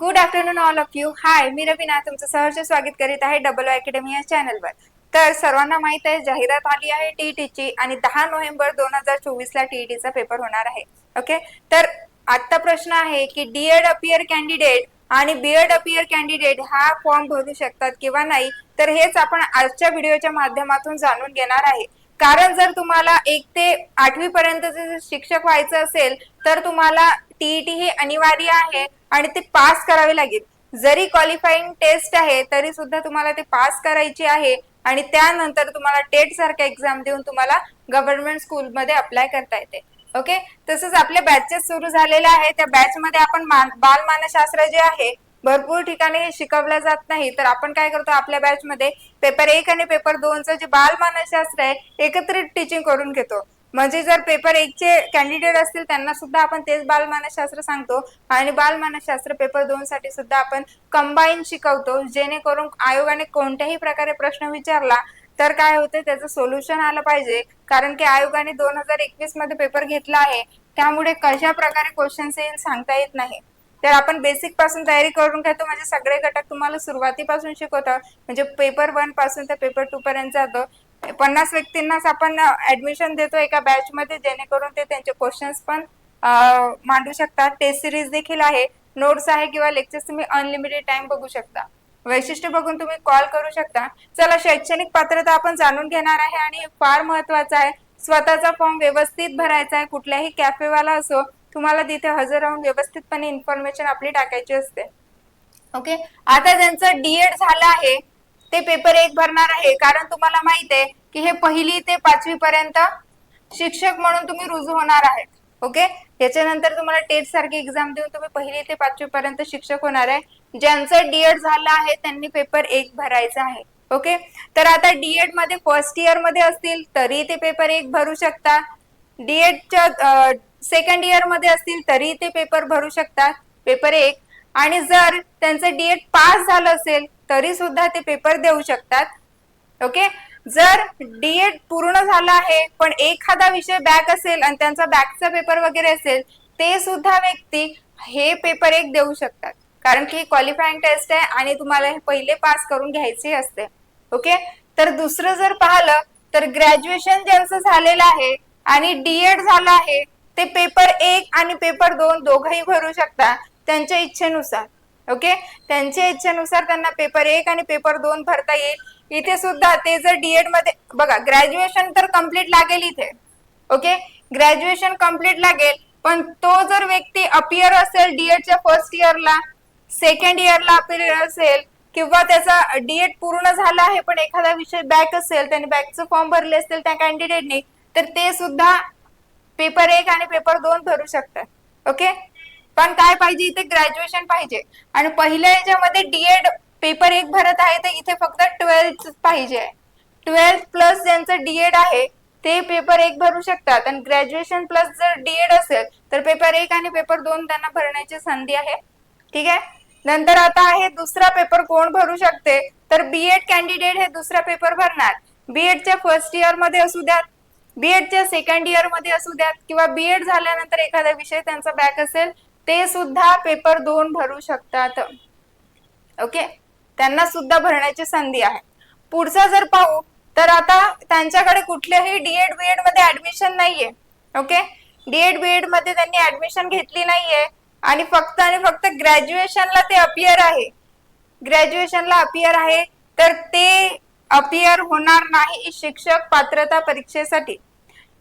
Good afternoon all of you hi मी रवीना. तुमचं सहर्ष स्वागत करीत आहे डबल अकॅडमी या चॅनलवर. तर सर्वांना माहीत आहे जाहिरात आली आहे टीईटीची आणि दहा नोव्हेंबर दोन हजार चोवीस ला टीईटीचा पेपर होणार आहे. ओके तर आता प्रश्न आहे की डीएड अपियर कॅन्डिडेट आणि बीएड अपियर कॅन्डिडेट हा फॉर्म भरू शकतात किंवा नाही तर हेच आपण आजच्या व्हिडिओच्या माध्यमातून जाणून घेणार आहे. कारण जर तुम्हाला एक ते आठवी पर्यंत शिक्षक व्हायचं असेल तर तुम्हाला टीईटी हे अनिवार्य आहे. आणि ते पास करावे लागेल. जरी क्वालिफाईंग टेस्ट आहे तरी सुद्धा तुम्हाला ते पास करायची आहे आणि त्यानंतर तुम्हाला टेट सारख्या एक्झाम देऊन तुम्हाला गव्हर्नमेंट स्कूलमध्ये अप्लाय करता येते. ओके तसंच आपले बॅचेस सुरू झालेले आहे त्या बॅच मध्ये आपण बालमानसशास्त्र बालमानशास्त्र जे आहे भरपूर ठिकाणी हे शिकवलं जात नाही. तर आपण काय करतो आपल्या बॅच मध्ये पेपर एक आणि पेपर दोनचं जे बालमानसशास्त्र आहे एकत्रित टीचिंग करून घेतो. म्हणजे जर पेपर एकचे कॅन्डिडेट असतील त्यांना सुद्धा आपण तेच बालमानसशास्त्र सांगतो. आणि बालमानसशास्त्र पेपर दोन साठी सुद्धा आपण कंबाईन शिकवतो. जेणेकरून आयोगाने कोणत्याही प्रकारे प्रश्न विचारला तर काय होते त्याचं सोल्युशन आलं पाहिजे. कारण की आयोगाने दोन हजार एकवीसमध्ये पेपर घेतला आहे. त्यामुळे कशा प्रकारे क्वेश्चन्स येईल सांगता येत नाही. तर आपण बेसिकपासून तयारी करून घेतो. म्हणजे सगळे घटक तुम्हाला सुरुवातीपासून शिकवतात म्हणजे पेपर वनपासून तर पेपर टू पर्यंत जातो. पन्नास व्यक्तींनाच आपण ऍडमिशन देतो एका बॅच मध्ये जेणेकरून ते त्यांचे क्वेश्चन्स पण मांडू शकतात. टेस्ट सिरीज देखील आहे. नोट्स आहे किंवा लेक्चर्स तुम्ही अनलिमिटेड टाइम बघू शकता. वैशिष्ट्य बघून तुम्ही कॉल करू शकता. चला शैक्षणिक पात्रता आपण जाणून घेणार आहे आणि फार महत्वाचं आहे. स्वतःचा फॉर्म व्यवस्थित भरायचा आहे. कुठल्याही कॅफेवाला असो तुम्हाला तिथे हजर राहून व्यवस्थितपणे इन्फॉर्मेशन आपली टाकायची असते. ओके आता ज्यांचं डीएड झालं आहे ते पेपर एक भरणार आहे. कारण तुम्हाला माहीत आहे की हे पहिली ते पाचवी पर्यंत शिक्षक म्हणून तुम्ही रुजू होणार आहेत. ओके? याच्यानंतर तुम्हाला टेट सारखी एक्झाम देऊन तुम्ही पहिली ते पाचवी पर्यंत शिक्षक होणार आहे. ज्यांचं डीएड झालं आहे त्यांनी पेपर एक भरायचा आहे. ओके? तर आता डीएडमध्ये फर्स्ट इयरमध्ये असतील तरी ते पेपर एक भरू शकता. डीएडच्या सेकंड इयरमध्ये असतील तरी ते पेपर भरू शकतात पेपर एक. आणि जर त्यांचं डीएड पास झालं असेल तरी सुद्धा ते पेपर देऊ शकतात. ओके जर डीएड पूर्ण झालं आहे पण एखादा विषय बॅक असेल आणि त्यांचा बॅकचा पेपर वगैरे असेल ते सुद्धा व्यक्ती हे पेपर एक देऊ शकतात. कारण की क्वालिफाईंग टेस्ट आहे आणि तुम्हाला हे पहिले पास करून घ्यायचे असते. ओके तर दुसरं जर पाहिलं तर ग्रॅज्युएशन ज्यांचं झालेलं आहे आणि डीएड झालं आहे ते पेपर एक आणि पेपर दोन दोघंही भरू शकता त्यांच्या इच्छेनुसार. ओके? त्यांच्या इच्छेनुसार त्यांना पेपर एक आणि पेपर दोन भरता येईल. इथे सुद्धा ते जर डीएडमध्ये बघा ग्रॅज्युएशन तर कंप्लीट लागेल इथे. ओके? ग्रॅज्युएशन कंप्लीट लागेल पण तो जर व्यक्ती अपियर असेल डीएडच्या फर्स्ट इयरला सेकंड इयरला अपियर असेल किंवा त्याचा डीएड पूर्ण झाला आहे पण एखादा विषय बॅक असेल त्याने बॅकचं फॉर्म भरले असतील त्या कॅन्डिडेटने तर ते सुद्धा पेपर एक आणि पेपर दोन भरू शकतात. ओके? पण काय पाहिजे इथे ग्रॅज्युएशन पाहिजे. आणि पहिल्या याच्यामध्ये डीएड पेपर एक भरत आहे तर इथे फक्त ट्वेल्थ पाहिजे. ट्वेल्थ प्लस ज्यांचं डीएड आहे ते पेपर एक भरू शकतात. आणि ग्रॅज्युएशन प्लस जर डीएड असेल तर पेपर एक आणि पेपर दोन त्यांना भरण्याची संधी आहे. ठीक आहे? नंतर आता आहे दुसरा पेपर कोण भरू शकते? तर बीएड कॅन्डिडेट हे दुसरा पेपर भरणार. बीएडच्या फर्स्ट इयरमध्ये असू द्यात. बीएडच्या सेकंड इयरमध्ये असू द्यात. किंवा बीएड झाल्यानंतर एखादा विषय त्यांचा बॅक असेल ते सुद्धा पेपर दोन भरू शकतात. ओके त्यांना सुद्धा भरण्याची संधी आहे. पुढचा जर पाहू तर आता त्यांच्याकडे कुठल्याही डीएड बीएडमध्ये ऍडमिशन नाहीये. ओके डीएड बीएडमध्ये त्यांनी ऍडमिशन घेतली नाहीये. आणि फक्त आणि फक्त ग्रॅज्युएशनला ते अपियर आहे. ग्रॅज्युएशनला अपियर आहे. तर ते अपियर होणार नाही शिक्षक पात्रता परीक्षेसाठी.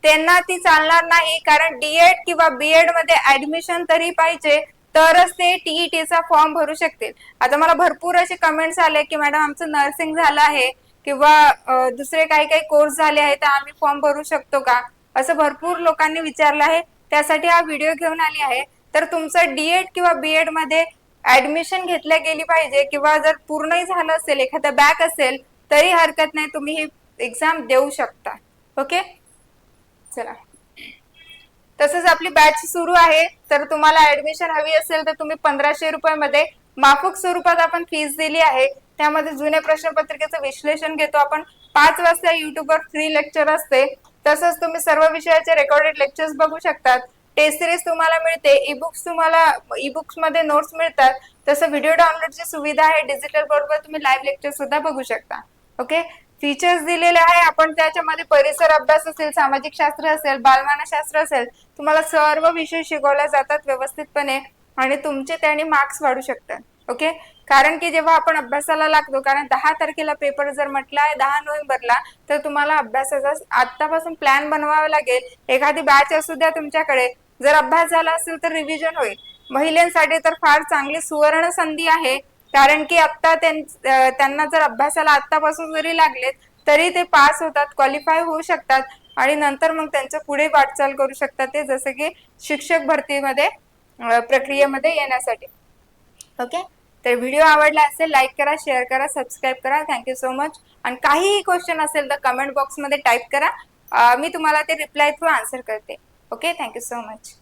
त्यांना ती चालणार नाही कारण डीएड किंवा बीएडमध्ये ऍडमिशन तरी पाहिजे तरच ते टीईटीचा फॉर्म भरू शकतील. आता मला भरपूर असे कमेंट्स आले की मॅडम आमचं नर्सिंग झालं आहे किंवा दुसरे काही काही कोर्स झाले आहेत तर आम्ही फॉर्म भरू शकतो का? असं भरपूर लोकांनी विचारलं आहे. त्यासाठी हा व्हिडिओ घेऊन आली आहे. तर तुमचं डीएड किंवा बीएडमध्ये ऍडमिशन घेतल्या गेली पाहिजे किंवा जर पूर्णही झालं असेल एखादा बॅक असेल तरी हरकत नाही तुम्ही ही एक्झाम देऊ शकता. ओके चला. तसंच आपली बॅच सुरू आहे. तर तुम्हाला ऍडमिशन हवी असेल तर तुम्ही पंधराशे रुपयामध्ये माफक स्वरूपात आपण फीस दिली आहे. त्यामध्ये जुन्या प्रश्नपत्रिकेचं विश्लेषण घेतो आपण. पाच वाजता युट्यूबवर फ्री लेक्चर असते. तसंच तुम्ही सर्व विषयाचे रेकॉर्डेड लेक्चर्स बघू शकतात. टेस्ट सिरीज तुम्हाला मिळते. ई बुक्स तुम्हाला ई बुक्समध्ये नोट्स मिळतात. तसं व्हिडिओ डाउनलोडची सुविधा आहे. डिजिटल बोर्डवर तुम्ही लाईव्ह लेक्चर सुद्धा बघू शकता. ओके फीचर्स दिलेले आहे. आपण त्याच्यामध्ये परिसर अभ्यास असेल सामाजिक शास्त्र असेल बालमानशास्त्र असेल तुम्हाला सर्व विषय शिकवले जातात व्यवस्थितपणे आणि तुमचे त्याने मार्क्स वाढू शकतात. ओके कारण की जेव्हा आपण अभ्यासाला लागतो कारण दहा तारखेला पेपर जर म्हटला आहे दहा नोव्हेंबरला तर तुम्हाला अभ्यासाचा आतापासून प्लॅन बनवावा लागेल. एखादी बॅच असू द्या तुमच्याकडे. जर अभ्यास झाला असेल तर रिव्हिजन होईल. महिलांसाठी तर फार चांगली सुवर्ण संधी आहे. कारण की आता त्यांना जर अभ्यासाला आतापासून जरी लागलेत तरी ते पास होतात क्वालिफाय होऊ शकतात आणि नंतर मग त्यांचं पुढे वाटचाल करू शकतात. ते जसं की शिक्षक भरतीमध्ये प्रक्रियेमध्ये येण्यासाठी. ओके तर व्हिडिओ आवडला असेल लाईक करा शेअर करा सबस्क्राईब करा. थँक्यू सो मच आणि काहीही क्वेश्चन असेल तर कमेंट बॉक्समध्ये टाईप करा. मी तुम्हाला ते रिप्लाय थ्रू आन्सर करते. Okay thank you so much